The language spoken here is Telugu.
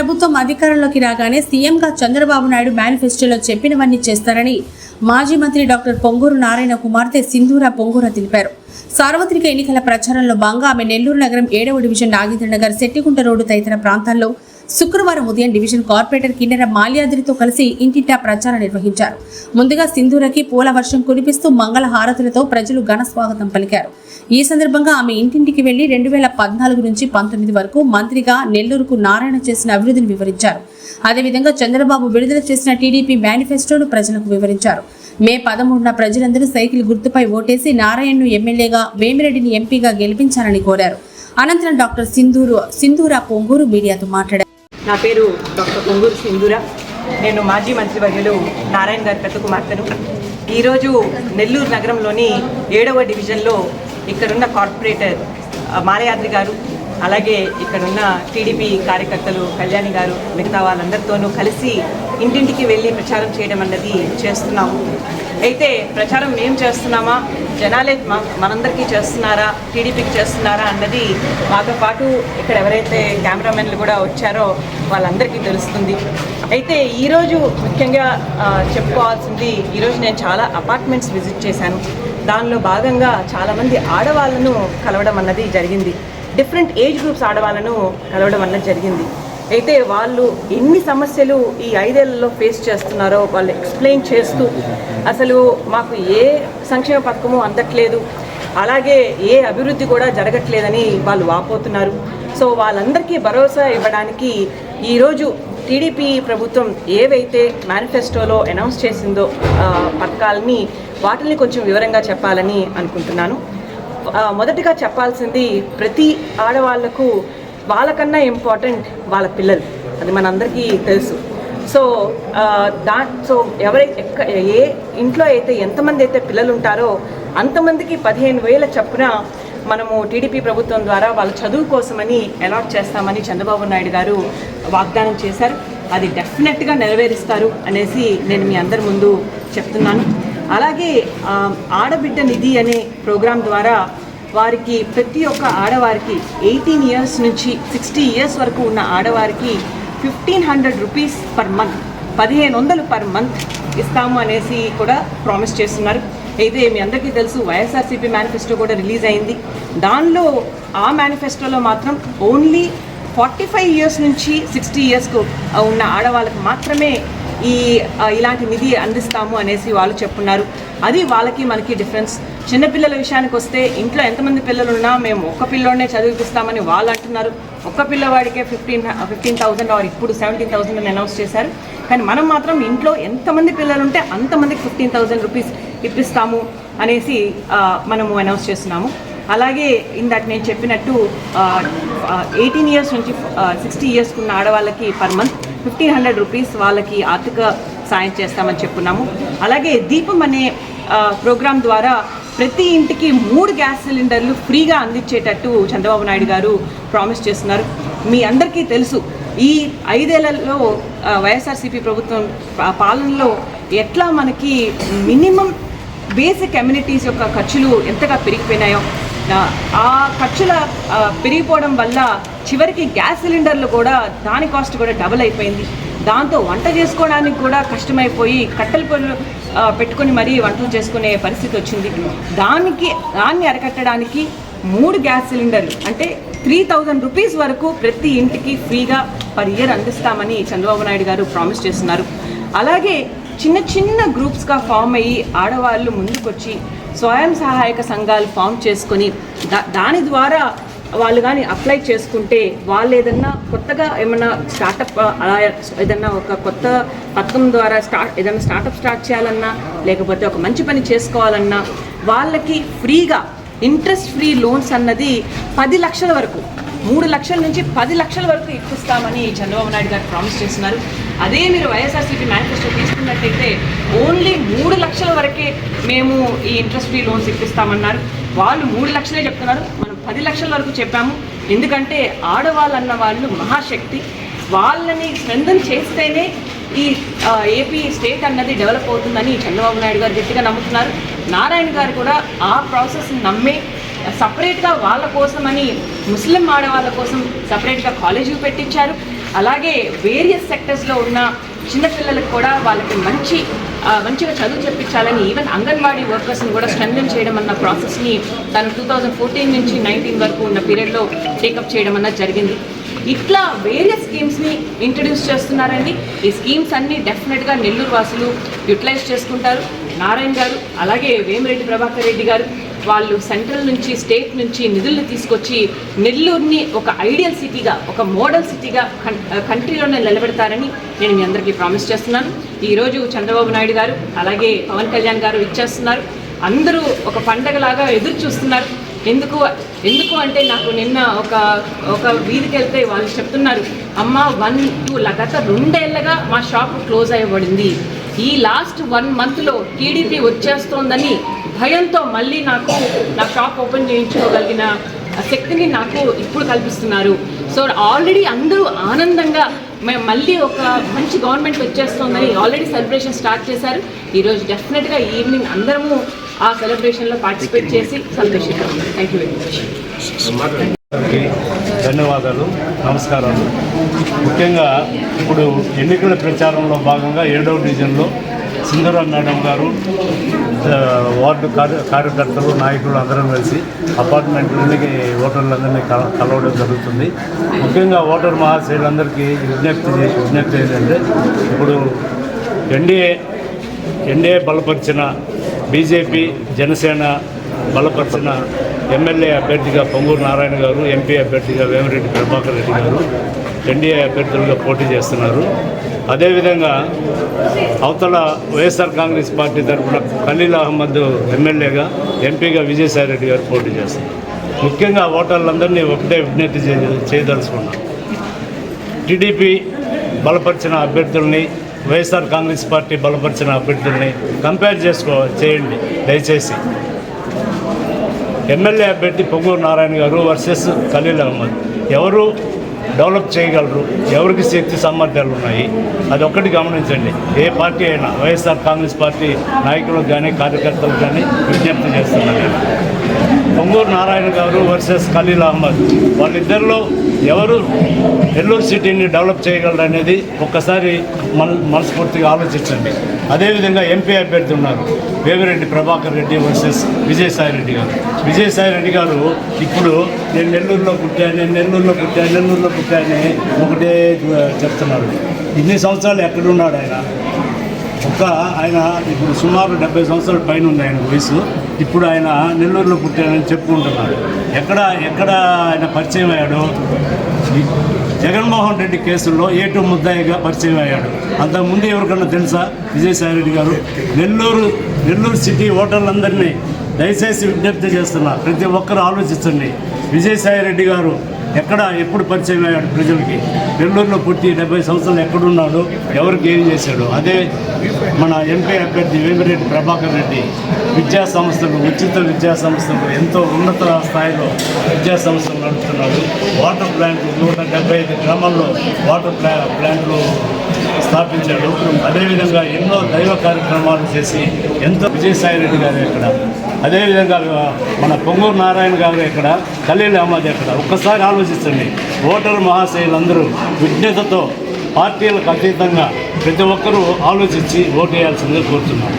ప్రభుత్వం అధికారంలోకి రాగానే సీఎంగా చంద్రబాబు నాయుడు మేనిఫెస్టోలో చెప్పినవన్నీ చేస్తారని మాజీ మంత్రి డాక్టర్ పొంగూరు నారాయణ కుమార్తె సింధూర పొంగూర తెలిపారు. సార్వత్రిక ఎన్నికల ప్రచారంలో భాగంగా ఆమె నెల్లూరు నగరం ఏడవ డివిజన్ నాగేంద్ర నగర్ సెట్టికుంట రోడ్డు తదితర ప్రాంతాల్లో శుక్రవారం ఉదయం డివిజన్ కార్పొరేటర్ కిన్నెర మాల్యాద్రితో కలిసి ఇంటింటా ప్రచారం నిర్వహించారు. ముందుగా సింధూరకి పూల వర్షం కురిపిస్తూ మంగళ హారతులతో ప్రజలు ఘన స్వాగతం పలికారు. ఈ సందర్భంగా ఆమె ఇంటింటికి వెళ్ళి రెండు వేల పద్నాలుగు నుంచి పంతొమ్మిది వరకు మంత్రిగా నెల్లూరుకు నారాయణ చేసిన అభివృద్ధిని వివరించారు. అదేవిధంగా చంద్రబాబు విడుదల చేసిన టీడీపీ మేనిఫెస్టోను ప్రజలకు వివరించారు. మే పదమూడున ప్రజలందరూ సైకిల్ గుర్తుపై ఓటేసి నారాయణను ఎమ్మెల్యేగా వేమిరెడ్డిని ఎంపీగా గెలిపించాలని కోరారు. అనంతరం డాక్టర్ సింధూరు సింధూరా పొంగూరు మీడియాతో మాట్లాడారు. నా పేరు డాక్టర్ పొంగూరు సింధుర. నేను మాజీ మంత్రివర్యులు నారాయణ గారి పెద్ద కుమార్తెను. ఈరోజు నెల్లూరు నగరంలోని ఏడవ డివిజన్లో ఇక్కడున్న కార్పొరేటర్ మాలయాద్రి గారు అలాగే ఇక్కడున్న టీడీపీ కార్యకర్తలు కళ్యాణి గారు మిగతా వాళ్ళందరితోనూ కలిసి ఇంటింటికి వెళ్ళి ప్రచారం చేయడం అన్నది చేస్తున్నాము. అయితే ప్రచారం మేము చేస్తున్నామా? జనాలే మనందరికీ చేస్తున్నారా? టీడీపీకి చేస్తున్నారా అన్నది మాతో పాటు ఇక్కడ ఎవరైతే కెమెరామెన్లు కూడా వచ్చారో వాళ్ళందరికీ తెలుస్తుంది. అయితే ఈరోజు ముఖ్యంగా చెప్పుకోవాల్సింది ఈరోజు నేను చాలా అపార్ట్మెంట్స్ విజిట్ చేశాను. దానిలో భాగంగా చాలామంది ఆడవాళ్ళను కలవడం అన్నది జరిగింది. డిఫరెంట్ ఏజ్ గ్రూప్స్ ఆడవాళ్ళను కలవడం అన్నది జరిగింది. అయితే వాళ్ళు ఎన్ని సమస్యలు ఈ ఐదేళ్ళలో ఫేస్ చేస్తున్నారో వాళ్ళు ఎక్స్ప్లెయిన్ చేస్తూ అసలు మాకు ఏ సంక్షేమ పథకము అందట్లేదు. అలాగే ఏ అభివృద్ధి కూడా జరగట్లేదని వాళ్ళు వాపోతున్నారు. సో వాళ్ళందరికీ భరోసా ఇవ్వడానికి ఈరోజు టీడీపీ ప్రభుత్వం ఏవైతే మేనిఫెస్టోలో అనౌన్స్ చేసిందో పథకాలని వాటిని కొంచెం వివరంగా చెప్పాలని అనుకుంటున్నాను. మొదటిగా చెప్పాల్సింది ప్రతి ఆడవాళ్ళకు వాళ్ళకన్నా ఇంపార్టెంట్ వాళ్ళ పిల్లలు. అది మనందరికీ తెలుసు. సో దా సో ఎవరై ఎక్క ఏ ఇంట్లో అయితే ఎంతమంది అయితే పిల్లలు ఉంటారో అంతమందికి పదిహేను వేల చప్పున మనము టీడీపీ ప్రభుత్వం ద్వారా వాళ్ళ చదువు కోసమని అలాట్ చేస్తామని చంద్రబాబు నాయుడు గారు వాగ్దానం చేశారు. అది డెఫినెట్గా నెరవేరుస్తారు అనేసి నేను మీ అందరి ముందు చెప్తున్నాను. అలాగే ఆడబిడ్డ నిధి అనే ప్రోగ్రాం ద్వారా వారికి ప్రతి ఒక్క ఆడవారికి ఎయిటీన్ ఇయర్స్ నుంచి సిక్స్టీ ఇయర్స్ వరకు ఉన్న ఆడవారికి fifteen hundred rupees per month పదిహేను వందలు పర్ మంత్ ఇస్తాము అనేసి కూడా ప్రామిస్ చేస్తున్నారు. అయితే మీ అందరికీ తెలుసు వైఎస్ఆర్సీపీ మేనిఫెస్టో కూడా రిలీజ్ అయింది. దానిలో ఆ మేనిఫెస్టోలో మాత్రం ఓన్లీ ఫార్టీ ఫైవ్ ఇయర్స్ నుంచి సిక్స్టీ ఇయర్స్కు ఉన్న ఆడవాళ్ళకు మాత్రమే ఈ ఇలాంటి నిధి అందిస్తాము అనేసి వాళ్ళు చెప్పున్నారు. అది వాళ్ళకి మనకి డిఫరెన్స్ చిన్నపిల్లల విషయానికి వస్తే ఇంట్లో ఎంతమంది పిల్లలు ఉన్నా మేము ఒక్క పిల్లోనే చదివిపిస్తామని వాళ్ళు అంటున్నారు. ఒక్క పిల్లవాడికే ఫిఫ్టీన్ ఫిఫ్టీన్ థౌసండ్ ఆర్ ఇప్పుడు సెవెంటీన్ థౌసండ్ అని అనౌన్స్ చేశారు. కానీ మనం మాత్రం ఇంట్లో ఎంతమంది పిల్లలు ఉంటే అంతమందికి ఫిఫ్టీన్ థౌసండ్ రూపీస్ ఇప్పిస్తాము అనేసి మనము అనౌన్స్ చేస్తున్నాము. అలాగే ఇందాక నేను చెప్పినట్టు ఎయిటీన్ ఇయర్స్ నుంచి సిక్స్టీ ఇయర్స్కి ఉన్న ఆడవాళ్ళకి per month fifteen hundred rupees వాళ్ళకి ఆర్థిక సాయం చేస్తామని చెప్పున్నాము. అలాగే దీపం అనే ప్రోగ్రాం ద్వారా ప్రతి ఇంటికి మూడు గ్యాస్ సిలిండర్లు ఫ్రీగా అందించేటట్టు చంద్రబాబు నాయుడు గారు ప్రామిస్ చేస్తున్నారు. మీ అందరికీ తెలుసు ఈ ఐదేళ్ళలో వైఎస్ఆర్సీపీ ప్రభుత్వం పాలనలో ఎట్లా మనకి మినిమం బేసిక్ కమ్యూనిటీస్ యొక్క ఖర్చులు ఎంతగా పెరిగిపోయినాయో ఆ- ఖర్చుల పెరిగిపోవడం వల్ల చివరికి గ్యాస్ సిలిండర్లు కూడా దాని కాస్ట్ కూడా డబుల్ అయిపోయింది. దాంతో వంట చేసుకోవడానికి కూడా కష్టమైపోయి కట్టెల పొయ్యిలు పెట్టుకొని మరీ వంటలు చేసుకునే పరిస్థితి వచ్చింది. దానికి దాన్ని అరికట్టడానికి మూడు గ్యాస్ సిలిండర్లు అంటే త్రీ థౌజండ్ రూపీస్ వరకు ప్రతి ఇంటికి ఫ్రీగా పర్ ఇయర్ అందిస్తామని చంద్రబాబు నాయుడు గారు ప్రామిస్ చేస్తున్నారు. అలాగే చిన్న చిన్న గ్రూప్స్గా ఫామ్ అయ్యి ఆడవాళ్ళు ముందుకొచ్చి స్వయం సహాయక సంఘాలు ఫామ్ చేసుకొని దా దాని ద్వారా వాళ్ళు కానీ అప్లై చేసుకుంటే వాళ్ళు ఏదన్నా కొత్తగా ఏమైనా స్టార్టప్ అలా ఏదన్నా ఒక కొత్త పథకం ద్వారా స్టార్ట్ ఏదైనా స్టార్టప్ స్టార్ట్ చేయాలన్నా లేకపోతే ఒక మంచి పని చేసుకోవాలన్నా వాళ్ళకి ఫ్రీగా ఇంట్రెస్ట్ ఫ్రీ లోన్స్ అన్నది పది లక్షల వరకు. మూడు లక్షల నుంచి పది లక్షల వరకు ఇప్పిస్తామని చంద్రబాబు నాయుడు గారు ప్రామిస్ చేస్తున్నారు. అదే మీరు వైఎస్ఆర్సీపీ మేనిఫెస్టో తీసుకున్నట్టయితే ఓన్లీ మూడు లక్షల వరకే మేము ఈ ఇంట్రెస్ట్ ఫ్రీ లోన్స్ ఇప్పిస్తామన్నారు. వాళ్ళు మూడు లక్షలే చెప్తున్నారు. మనం పది లక్షల వరకు చెప్పాము. ఎందుకంటే ఆడవాళ్ళు అన్న వాళ్ళు మహాశక్తి. వాళ్ళని స్ట్రెంథన్ చేస్తేనే ఈ ఏపీ స్టేట్ అన్నది డెవలప్ అవుతుందని చంద్రబాబు నాయుడు గారు గట్టిగా నమ్ముతున్నారు. నారాయణ గారు కూడా ఆ ప్రాసెస్ నమ్మే సపరేట్గా వాళ్ళ కోసమని ముస్లిం ఆడవాళ్ళ కోసం సపరేట్గా కాలేజీలు పెట్టించారు. అలాగే వేరియస్ సెక్టర్స్లో ఉన్న చిన్నపిల్లలకు కూడా వాళ్ళకి మంచి మంచిగా చదువు చెప్పించాలని ఈవెన్ అంగన్వాడీ వర్కర్స్ని కూడా స్ట్రెంథన్ చేయడం అన్న ప్రాసెస్ని తను టూ థౌజండ్ ఫోర్టీన్ నుంచి నైన్టీన్ వరకు ఉన్న పీరియడ్లో టేకప్ చేయడం అన్నది జరిగింది. ఇట్లా వేరియస్ స్కీమ్స్ని ఇంట్రడ్యూస్ చేస్తున్నారండి. ఈ స్కీమ్స్ అన్నీ డెఫినెట్గా నెల్లూరు వాసులు యూటిలైజ్ చేసుకుంటారు. నారాయణ గారు అలాగే వేమిరెడ్డి ప్రభాకర్ రెడ్డి గారు వాళ్ళు సెంట్రల్ నుంచి స్టేట్ నుంచి నిధులను తీసుకొచ్చి నెల్లూరుని ఒక ఐడియల్ సిటీగా ఒక మోడల్ సిటీగా కంట్రీలోనే నిలబెడతారని నేను మీ అందరికీ ప్రామిస్ చేస్తున్నాను. ఈరోజు చంద్రబాబు నాయుడు గారు అలాగే పవన్ కళ్యాణ్ గారు ఇచ్చేస్తున్నారు అందరూ ఒక పండగలాగా ఎదురు చూస్తున్నారు. ఎందుకు ఎందుకు అంటే నాకు నిన్న ఒక ఒక వీధికి వెళ్తే వాళ్ళు చెప్తున్నారు అమ్మ వన్ టూ గత రెండేళ్ళగా మా షాప్ క్లోజ్ అయ్యబడింది. ఈ లాస్ట్ వన్ మంత్లో టీడీపీ వచ్చేస్తోందని భయంతో మళ్ళీ నాకు నా షాప్ ఓపెన్ చేయించుకోగలిగిన శక్తిని నాకు ఇప్పుడు కల్పిస్తున్నారు. సో ఆల్రెడీ అందరూ ఆనందంగా మేము మళ్ళీ ఒక మంచి గవర్నమెంట్ వచ్చేస్తోందని ఆల్రెడీ సెలబ్రేషన్ స్టార్ట్ చేశారు. ఈరోజు డెఫినెట్గా ఈవినింగ్ అందరము ఆ సెలబ్రేషన్లో పార్టిసిపేట్ చేసి celebration thank you very much ధన్యవాదాలు నమస్కారాలు. ముఖ్యంగా ఇప్పుడు ఎన్నికల ప్రచారంలో భాగంగా ఏడవ డివిజన్లో సుందరం మేడం గారు వార్డు కార్య కార్యకర్తలు నాయకులు అందరం కలిసి అపార్ట్మెంట్లకి ఓటర్లందరినీ కల- కలవడం జరుగుతుంది. ముఖ్యంగా ఓటర్ మహాశయులందరికీ విజ్ఞప్తి విజ్ఞప్తి ఏంటంటే ఇప్పుడు ఎన్డీఏ ఎన్డీఏ బలపరిచిన బీజేపీ జనసేన బలపరిచిన ఎమ్మెల్యే అభ్యర్థిగా పొంగూరు నారాయణ గారు ఎంపీ అభ్యర్థిగా వేమిరెడ్డి ప్రభాకర్ రెడ్డి గారు ఎన్డీఏ అభ్యర్థులుగా పోటీ చేస్తున్నారు. అదేవిధంగా అవతల వైఎస్ఆర్ కాంగ్రెస్ పార్టీ తరఫున ఖలీల్ అహ్మద్ ఎమ్మెల్యేగా ఎంపీగా విజయసాయి రెడ్డి గారు పోటీ చేస్తున్నారు. ముఖ్యంగా ఓటర్లందరినీ ఒకటే విజ్ఞప్తి చే- చేయదలుచుకున్నాం. టీడీపీ బలపరిచిన అభ్యర్థుల్ని వైఎస్ఆర్ కాంగ్రెస్ పార్టీ బలపరిచిన అభ్యర్థుల్ని కంపేర్ చేసుకో చేయండి. దయచేసి ఎమ్మెల్యే అభ్యర్థి పొంగూరు నారాయణ గారు వర్సెస్ ఖలీల్ అహ్మద్. ఎవరు డెవలప్ చేయగలరు? ఎవరికి శక్తి సామర్థ్యాలు ఉన్నాయి? అది ఒక్కటి గమనించండి. ఏ పార్టీ అయినా వైఎస్ఆర్ కాంగ్రెస్ పార్టీ నాయకులకు కానీ కార్యకర్తలకు కానీ విజ్ఞప్తి చేస్తున్నాను నేను. పొంగూరు నారాయణ గారు వర్సెస్ ఖలీల్ అహ్మద్. వాళ్ళిద్దరిలో ఎవరు నెల్లూరు సిటీని డెవలప్ చేయగలరు అనేది ఒక్కసారి మన మనస్ఫూర్తిగా ఆలోచించండి. అదేవిధంగా ఎంపీ అభ్యర్థి ఉన్నారు వేమిరెడ్డి ప్రభాకర్ రెడ్డి వర్సెస్ విజయసాయి రెడ్డి గారు. విజయసాయి రెడ్డి గారు ఇప్పుడు నేను నెల్లూరులో పుట్టాను నేను నెల్లూరులో పుట్టాను నెల్లూరులో పుట్టానని ఒకటే చెప్తున్నారు. ఇన్ని సంవత్సరాలు ఎక్కడున్నాడు ఆయన? ఒక ఆయన ఇప్పుడు సుమారు డెబ్బై సంవత్సరాల పైన ఉంది ఆయన వయసు. ఇప్పుడు ఆయన నెల్లూరులో పుట్టానని చెప్పుకుంటున్నాడు ఎక్కడ ఎక్కడ ఆయన పరిచయం అయ్యాడు? జగన్మోహన్ రెడ్డి కేసుల్లో ఏటు ముద్దాయిగా పరిచయం అయ్యాడు. అంతకుముందు ఎవరికన్నా తెలుసా? విజయసాయి రెడ్డి గారు? నెల్లూరు నెల్లూరు సిటీ ఓటర్లందరినీ దయచేసి విజ్ఞప్తి చేస్తున్నా. ప్రతి ఒక్కరు ఆలోచించండి. విజయసాయి రెడ్డి గారు ఎక్కడ ఎప్పుడు పరిచయం అయ్యాడు ప్రజలకి? నెల్లూరులో పుట్టి డెబ్బై సంవత్సరాలు ఎక్కడున్నాడు? ఎవరికి ఏం చేశాడు? అదే మన ఎంపీ అభ్యర్థి వేమిరెడ్డి ప్రభాకర్ రెడ్డి విద్యా సంస్థలు ఉచిత విద్యా సంస్థలు ఎంతో ఉన్నత స్థాయిలో విద్యా సంస్థలు నడుపుతున్నాడు. వాటర్ ప్లాంట్లు నూట డెబ్బై ఐదు గ్రామాల్లో వాటర్ ప్లా ప్లాంట్లు స్థాపించాడు. అదేవిధంగా ఎన్నో దైవ కార్యక్రమాలు చేసి ఎంతో విజయసాయి రెడ్డి గారు ఇక్కడ. అదేవిధంగా మన పొంగూరు నారాయణ గారు ఇక్కడ ఖలీల్ అహ్మద్ ఇక్కడ. ఒక్కసారి ఆలోచించండి. ఓటరు మహాశయులందరూ విజ్ఞతతో పార్టీలకు అతీతంగా ప్రతి ఒక్కరూ ఆలోచించి ఓటు వేయాల్సిందిగా కోరుతున్నాను